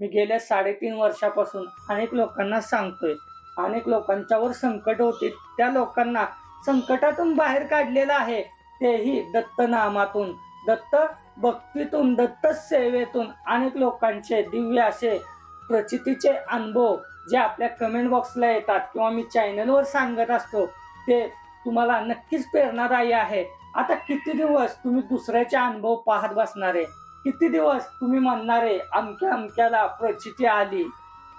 मी गेल्या साडेतीन वर्षापासून अनेक लोकांना सांगतोय. अनेक लोकांच्यावर संकट होते. त्या लोकांना संकटातून बाहेर काढलेलं आहे. तेही दत्त नामातून दत्त भक्तीतून दत्त सेवेतून अनेक लोकांचे दिव्य असे प्रचितीचे अनुभव जे आपल्या कमेंट बॉक्सला येतात किंवा मी चॅनलवर सांगत असतो ते तुम्हाला नक्कीच प्रेरणादायी आहे. आता किती दिवस तुम्ही दुसऱ्याचे अनुभव पाहत बसणार आहे? किती दिवस तुम्ही म्हणणारे अमक्या अमक्याला प्रचिती आली.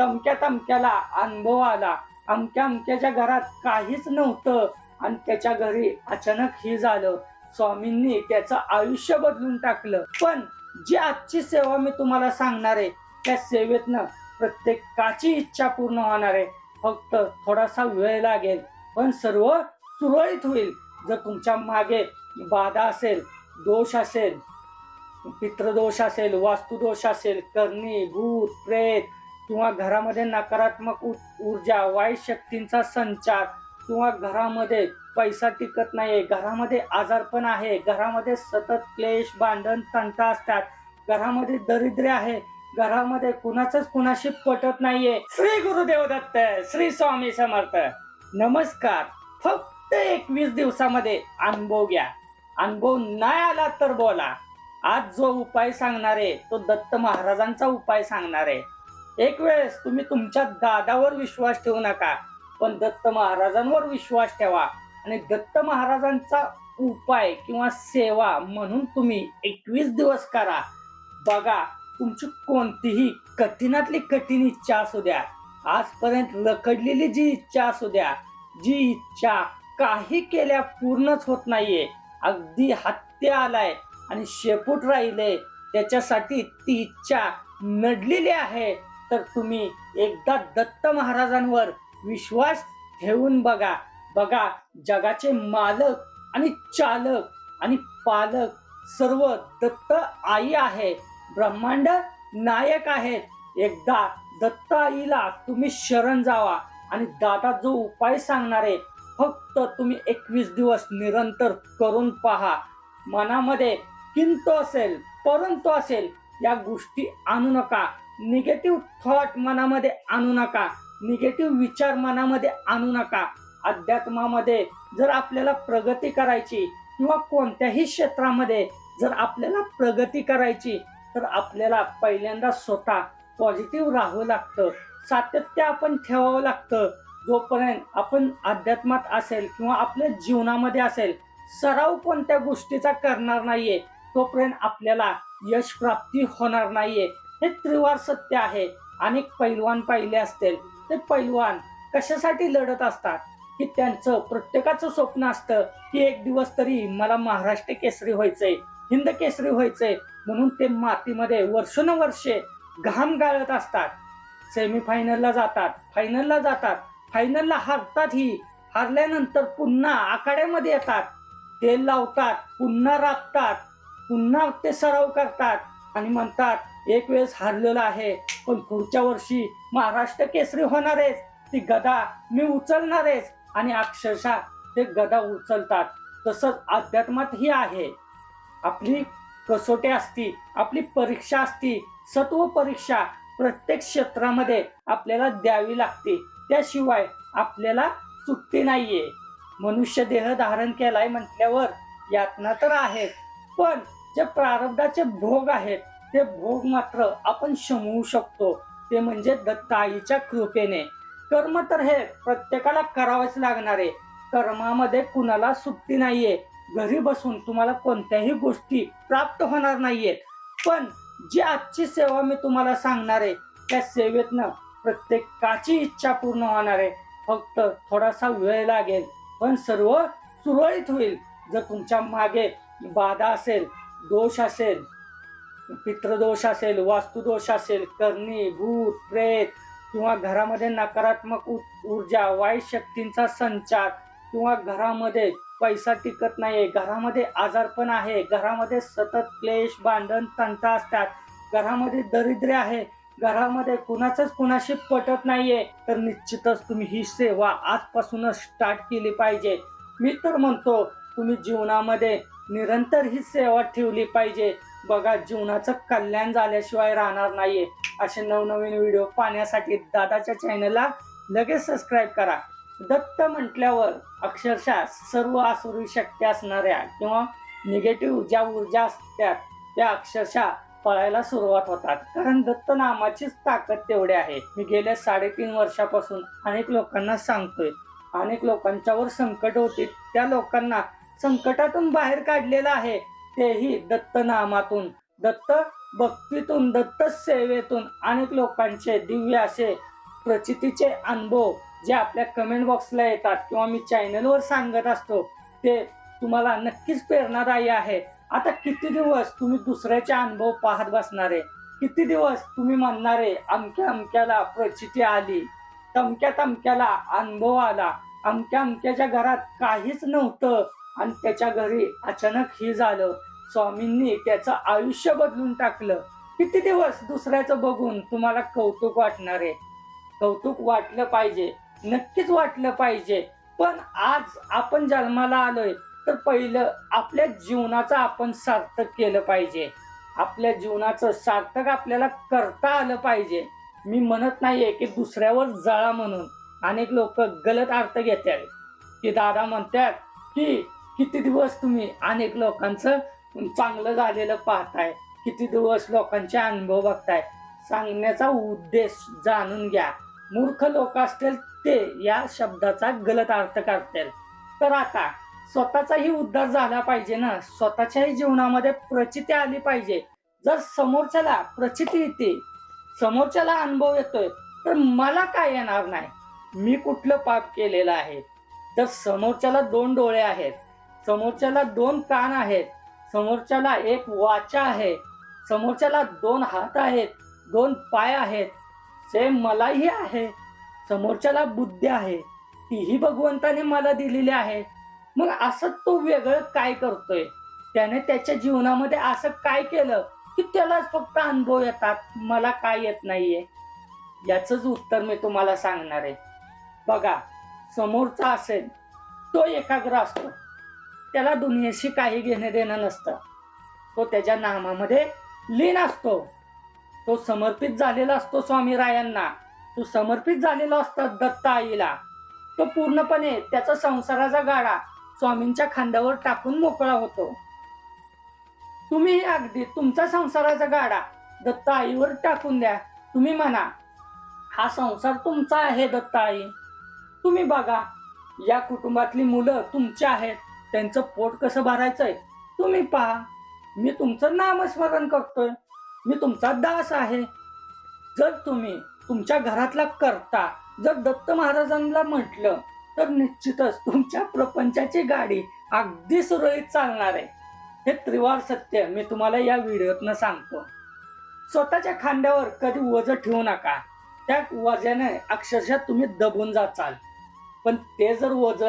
तमक्या तमक्याला अनुभव आला. अमक्या अमक्याच्या घरात काहीच नव्हतं आणि त्याच्या घरी अचानक हे झालं. स्वामींनी त्याचं आयुष्य बदलून टाकलं. पण जी आजची सेवा मी तुम्हाला सांगणार आहे त्या सेवेतनं प्रत्येकाची इच्छा पूर्ण होणार आहे. फक्त थोडासा वेळ लागेल पण सर्व सुरळीत होईल. जर तुमच्या मागे बाधा असेल दोष असेल पितृदोष असेल वास्तुदोष असेल करणी भूत प्रेत किंवा घरामध्ये नकारात्मक ऊर्जा वाईट शक्तींचा संचार किंवा घरामध्ये पैसा टिकत नाही घरामध्ये आजारपण आहे घरामध्ये सतत क्लेश भांडण तंटा असतात घरामध्ये दरिद्र्य आहे घरामध्ये कुणाचंच कुणाशी पटत नाहीये. श्री गुरुदेव दत्त श्री स्वामी समर्थ. नमस्कार. फक्त एकवीस दिवसामध्ये अनुभव घ्या. अनुभव नाही आला तर बोला. आज जो उपाय सांगणार आहे तो दत्त महाराजांचा उपाय सांगणार आहे. एक वेळेस तुम्ही तुमच्या दादावर विश्वास ठेवू नका पण दत्त महाराजांवर विश्वास ठेवा. आणि दत्त महाराजांचा उपाय किंवा सेवा म्हणून तुम्ही एकवीस दिवस करा. बघा तुमची कोणतीही कठीणातली कठीण इच्छा असू द्या आजपर्यंत लकडलेली जी इच्छा असू द्या जी इच्छा काही केल्या पूर्णच होत नाहीये. अगदी हत्या आलाय आणि शेपूट राहिले त्याच्यासाठी ती इच्छा नडलेली आहे. तर तुम्ही एकदा दत्त महाराजांवर विश्वास ठेवून बघा. बघा जगाचे मालक आणि चालक आणि पालक सर्व दत्त आई आहे ब्रह्मांड नायक आहेत एकदा दत्त आईला तुम्ही शरण जावा आणि दादा जो उपाय सांगणार आहे फक्त तुम्ही एकवीस दिवस निरंतर करून पहा. मनामध्ये किंतु असेल परंतु असेल या गोष्टी आणू नका. निगेटिव्ह थॉट मनामध्ये आणू नका. निगेटिव्ह विचार मनामध्ये आणू नका. अध्यात्मामध्ये जर आपल्याला प्रगती करायची किंवा कोणत्याही क्षेत्रामध्ये जर आपल्याला प्रगती करायची तर आपल्याला पहिल्यांदा स्वतः पॉझिटिव्ह राहावं लागतं. सातत्य आपण ठेवावं लागतं. जोपर्यंत आपण अध्यात्मात असेल किंवा आपल्या जीवनामध्ये असेल सराव कोणत्या गोष्टीचा करणार नाहीये तोपर्यंत आपल्याला यश प्राप्ती होणार नाहीये. हे त्रिवार सत्य आहे. अनेक पैलवान पाहिले असतील. ते पैलवान कशासाठी लढत असतात? की त्यांचं प्रत्येकाचं स्वप्न असतं की एक दिवस तरी मला महाराष्ट्र केसरी व्हायचंय हिंद केसरी व्हायचंय म्हणून ते मातीमध्ये वर्षानुवर्षे घाम गाळत असतात. सेमीफायनलला जातात फायनलला जातात. फायनलला हारतात ही. हारल्यानंतर पुन्हा आखाड्यामध्ये येतात. तेल लावतात पुन्हा राबतात. पुन्हा ते सराव करतात आणि म्हणतात एक वेळेस हारलेलं आहे पण पुढच्या वर्षी महाराष्ट्र केसरी होणारेच ती गदा मी उचलणारेच आणि अक्षरशः ते गदा उचलतात. तसंच अध्यात्मातही आहे. आपली कसोटी असती आपली परीक्षा असती सत्व परीक्षा प्रत्येक क्षेत्रामध्ये आपल्याला द्यावी लागते. त्याशिवाय आपल्याला सुट्टी नाहीये. मनुष्य देह धारण केलाय म्हटल्यावर यातना तर आहेत पण जे प्रारब्धाचे भोग आहेत ते भोग मात्र आपण शमवू शकतो. ते म्हणजे दत्ताईच्या कृपेने. कर्म तर हे प्रत्येकाला करावेच लागणारे. कर्मामध्ये कुणाला सुट्टी नाहीये. घरी बसून तुम्हाला कोणत्याही गोष्टी प्राप्त होणार नाहीयेत. पण जी आजची सेवा मी तुम्हाला सांगणार आहे त्या सेवेतनं प्रत्येकाची इच्छा पूर्ण होणार आहे. फक्त थोडासा वेळ लागेल पण सर्व सुरळीत होईल. जर तुमच्या मागे बाधा असेल दोष असेल पितृदोष असेल वास्तुदोष असेल करणी भूत प्रेत किंवा घरामध्ये नकारात्मक ऊर्जा वाईट शक्तींचा संचार किंवा घरामध्ये पैसा टिकत नाही घरामध्ये आजारपण आहे घरामध्ये सतत क्लेश भांडण तंटा असतात घरामध्ये दरिद्र्य आहे घरामध्ये कुणाचंच कुणाशी पटत नाहीये तर निश्चितच तुम्ही ही सेवा आजपासूनच स्टार्ट केली पाहिजे. मी तर म्हणतो तुम्ही जीवनामध्ये निरंतर ही सेवा ठेवली पाहिजे. बघा जीवनाचं कल्याण झाल्याशिवाय राहणार नाहीये. असे नवनवीन व्हिडिओ पाहण्यासाठी दादाच्या चॅनलला लगेच सबस्क्राईब करा. दत्त म्हटल्यावर अक्षरशः सर्व आसुरी शक्य असणाऱ्या किंवा निगेटिव्ह ज्या ऊर्जा असतात त्या अक्षरशः पळायला सुरुवात होतात. कारण दत्त नामाचीच ताकद तेवढी आहे. मी गेल्या साडेतीन वर्षापासून अनेक लोकांना सांगतोय. अनेक लोकांच्यावर संकट होते. त्या लोकांना संकटातून बाहेर काढलेलं आहे. तेही दत्त नामातून दत्त भक्तीतून दत्त सेवेतून अनेक लोकांचे दिव्य असे प्रचितीचे अनुभव जे आपल्या कमेंट बॉक्सला येतात किंवा मी चॅनलवर सांगत असतो ते तुम्हाला नक्कीच प्रेरणादायी आहे. आता किती दिवस तुम्ही दुसऱ्याचे अनुभव पाहत बसणारे किती दिवस तुम्ही म्हणणारे अमक्या अमक्याला प्रचिती आली. तमक्या तमक्याला अनुभव आला. अमक्या अमक्याच्या घरात काहीच नव्हतं. आणि त्याच्या घरी अचानक हे झालं. स्वामींनी त्याचं आयुष्य बदलून टाकलं. किती दिवस दुसऱ्याचं बघून तुम्हाला कौतुक वाटणार आहे? कौतुक वाटलं पाहिजे. नक्कीच वाटलं पाहिजे. पण आज आपण जन्माला आलोय तर पहिलं आपल्या जीवनाचं आपण सार्थक केलं पाहिजे. आपल्या जीवनाचं सार्थक आपल्याला करता आलं पाहिजे. मी म्हणत नाहीये की दुसऱ्यावर जळा म्हणून. अनेक लोक गलत अर्थ घेतात. की दादा म्हणतात की किती दिवस तुम्ही अनेक लोकांचं चांगलं झालेलं पाहताय? किती दिवस लोकांचे अनुभव बघताय? सांगण्याचा उद्देश जाणून घ्या. मूर्ख लोक असतील ते या शब्दाचा गलत अर्थ करतील. तर आता स्वतःचाही उद्धार झाला पाहिजे ना? स्वतःच्याही जीवनामध्ये प्रचिती आली पाहिजे. जर समोरच्याला प्रचिती येते समोरच्याला अनुभव येतोय तर मला काय येणार नाही? मी कुठलं पाप केलेलं आहे? तर समोरच्याला दोन डोळे आहेत समोरच्याला दोन कान आहेत. समोरच्याला एक वाचा आहे. समोरच्याला दोन हात आहेत. दोन पाय आहेत. सेम मलाही आहे. समोरच्याला बुद्धी आहे. तीही भगवंताने मला दिलेली आहे. मग असं तो वेगळं काय करतोय? त्याने त्याच्या जीवनामध्ये असं काय केलं की त्यालाच फक्त अनुभव येतात? मला काय येत नाहीये? याचंच उत्तर मी तुम्हाला सांगणार आहे. बघा समोरचा असेल तो एकाग्र असतो. त्याला दुनियेशी काही घेणे देणं नसतं. तो त्याच्या नामामध्ये लीन असतो. तो समर्पित झालेला असतो स्वामी रायांना तो समर्पित झालेला असतो दत्त आईला. तो पूर्णपणे त्याचा संसाराचा गाडा स्वामींच्या खांद्यावर टाकून मोकळा होतो. तुम्ही अगदी तुमचा संसाराचा गाडा दत्त आईवर टाकून द्या. तुम्ही म्हणा हा संसार तुमचा आहे दत्त आई. तुम्ही बघा या कुटुंबातली मुलं तुमची आहेत. त्यांचं पोट कसं भरायचंय? तुम्ही पहा. मी तुमचं नामस्मरण करतोय. मी तुमचा दास आहे. जर तुम्ही तुमच्या घरातला करता जर दत्त महाराजांना म्हटलं तर निश्चितच तुमच्या प्रपंचाची गाडी अगदी सुरळीत चालणार आहे. हे त्रिवार सत्य मी तुम्हाला या व्हिडिओतनं सांगतो. स्वतःच्या खांद्यावर कधी वज ठेवू नका. त्या वजाने अक्षरशः तुम्ही दबून जाचाल. पण ते जर वज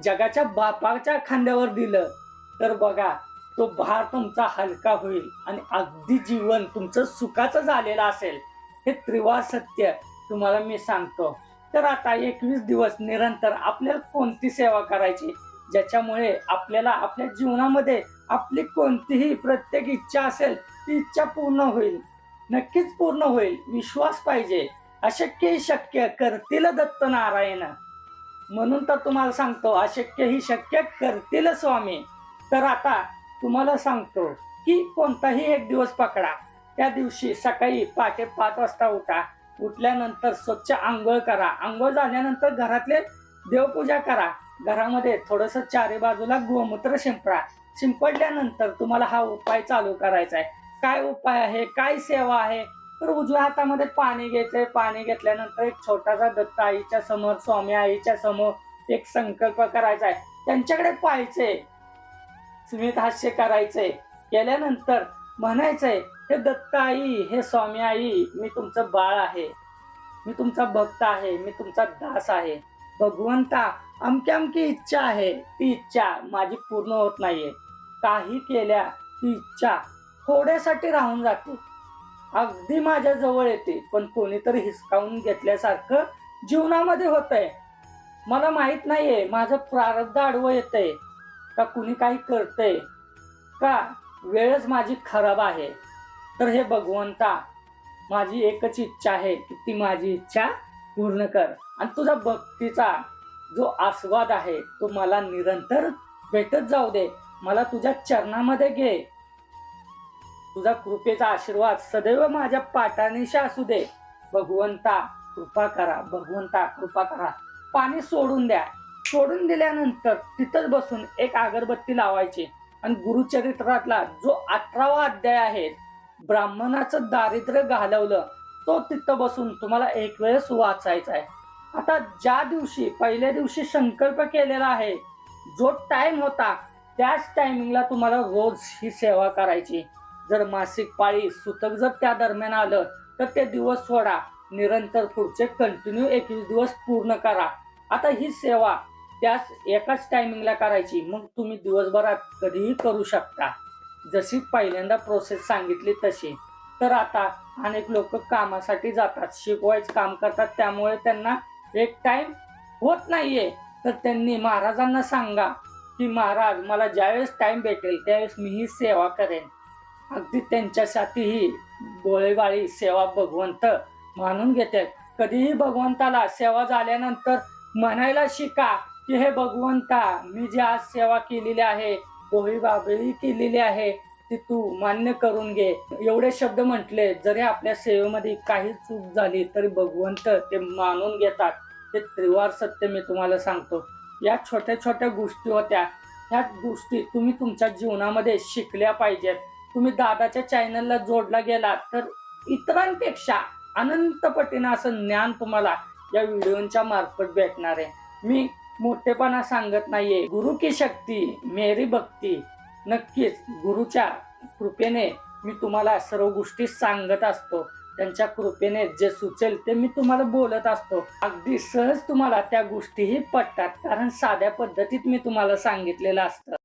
जगाच्या बापाच्या खांद्यावर दिलं तर बघा तो भार तुमचा हलका होईल आणि अगदी जीवन तुमचं सुखाचं झालेलं असेल. हे त्रिवार सत्य तुम्हाला मी सांगतो. तर आता एकवीस दिवस निरंतर आपल्याला कोणती सेवा करायची? ज्याच्यामुळे आपल्याला आपल्या जीवनामध्ये आपली कोणतीही प्रत्येक इच्छा असेल ती इच्छा पूर्ण होईल. नक्कीच पूर्ण होईल. विश्वास पाहिजे. अशक्य शक्य. करतील दत्त नारायण म्हणून तर तुम्हाला सांगतो अशक्य ही शक्य करतील स्वामी. तर आता तुम्हाला सांगतो की कोणताही एक दिवस पकडा. त्या दिवशी सकाळी पहाटे पाच वाजता उठा. उठल्यानंतर स्वच्छ आंघोळ करा. आंघोळ झाल्यानंतर घरातले देवपूजा करा. घरामध्ये थोडस चारी बाजूला गोमूत्र शिंपडा. शिंपडल्यानंतर तुम्हाला हा उपाय चालू करायचा आहे. काय उपाय आहे? काय सेवा आहे? तर उजव्या हातामध्ये पाणी घ्यायचंय पाणी घेतल्यानंतर एक छोटासा दत्त आईच्या समोर स्वामी आईच्या समोर एक संकल्प करायचा आहे. त्यांच्याकडे पाहायचंय. स्मित हास्य करायचंय. केल्यानंतर म्हणायचंय हे दत्त आई हे स्वामी आई मी तुमचं बाळ आहे. मी तुमचा भक्त आहे. मी तुमचा दास आहे. भगवंता अमकी अमकी इच्छा आहे. ती इच्छा माझी पूर्ण होत नाहीये. काही केल्या ती इच्छा थोड्यासाठी राहून जाते. अगदी माझ्या जवळ येते पण कोणीतरी हिसकावून घेतल्यासारखं जीवनामध्ये होतंय. मला माहीत नाहीये माझं प्रारब्ध आडवं येतंय का कुणी काही करतंय का वेळच माझी खराब आहे. तर हे भगवंता माझी एकच इच्छा आहे की ती माझी इच्छा पूर्ण कर. आणि तुझा भक्तीचा जो आस्वाद आहे तो मला निरंतर भेटत जाऊ दे. मला तुझ्या चरणामध्ये घे. तुझा कृपेचा आशीर्वाद सदैव माझ्या पाटानिशा असू दे. भगवंता कृपा करा. भगवंता कृपा करा. पाणी सोडून द्या. सोडून दिल्यानंतर तिथंच बसून एक अगरबत्ती लावायची. आणि गुरुचरित्रातला जो अठरावा अध्याय आहे ब्राह्मणाचं दारिद्र्य घालवलं तो तिथं बसून तुम्हाला एक वेळेस वाचायचा आहे. आता ज्या दिवशी पहिल्या दिवशी संकल्प केलेला आहे जो टाइम होता त्याच टायमिंगला तुम्हाला रोज ही सेवा करायची. जर मासिक पाळी सुतक जर त्या दरम्यान आलं तर ते दिवस सोडा. निरंतर पुढचे कंटिन्यू एकवीस दिवस पूर्ण करा. आता ही सेवा त्याच एकाच टायमिंगला करायची. मग तुम्ही दिवसभरात कधीही करू शकता. जशी पहिल्यांदा प्रोसेस सांगितली तशी. तर आता अनेक लोक कामासाठी जातात. शिकवायचं काम करतात. त्यामुळे त्यांना एक टाइम होत नाहीये. तर त्यांनी महाराजांना सांगा की महाराज मला ज्यावेळेस टाइम भेटेल त्यावेळेस मी ही सेवा करेन. अगदी त्यांच्यासाठीही गोळेवाळी सेवा भगवंत मानून घेतात कधीही भगवंताला सेवा झाल्यानंतर म्हणायला शिका की हे भगवंता मी जी आज सेवा केलेली आहे पोही बाबळी केलेली आहे ती तू मान्य करून घे. एवढे शब्द म्हटले जरी आपल्या सेवेमध्ये काही चूक झाली तरी भगवंत ते मानून घेतात. ते त्रिवार सत्य मी तुम्हाला सांगतो. या छोट्या छोट्या गोष्टी होत्या. ह्या गोष्टी तुम्ही तुमच्या जीवनामध्ये शिकल्या पाहिजेत. तुम्ही दादाच्या चॅनलला जोडला गेला तर इतरांपेक्षा अनंत पटीनं असं ज्ञान तुम्हाला या व्हिडिओच्या मार्फत भेटणार आहे. मी मोठेपणा सांगत नाहीये. गुरु की शक्ती मेरी भक्ती. नक्कीच गुरुच्या कृपेने मी तुम्हाला सर्व गोष्टी सांगत असतो. त्यांच्या कृपेने जे सुचेल ते मी तुम्हाला बोलत असतो. अगदी सहज तुम्हाला त्या गोष्टीही पटतात कारण साध्या पद्धतीत मी तुम्हाला सांगितलेलं असतं.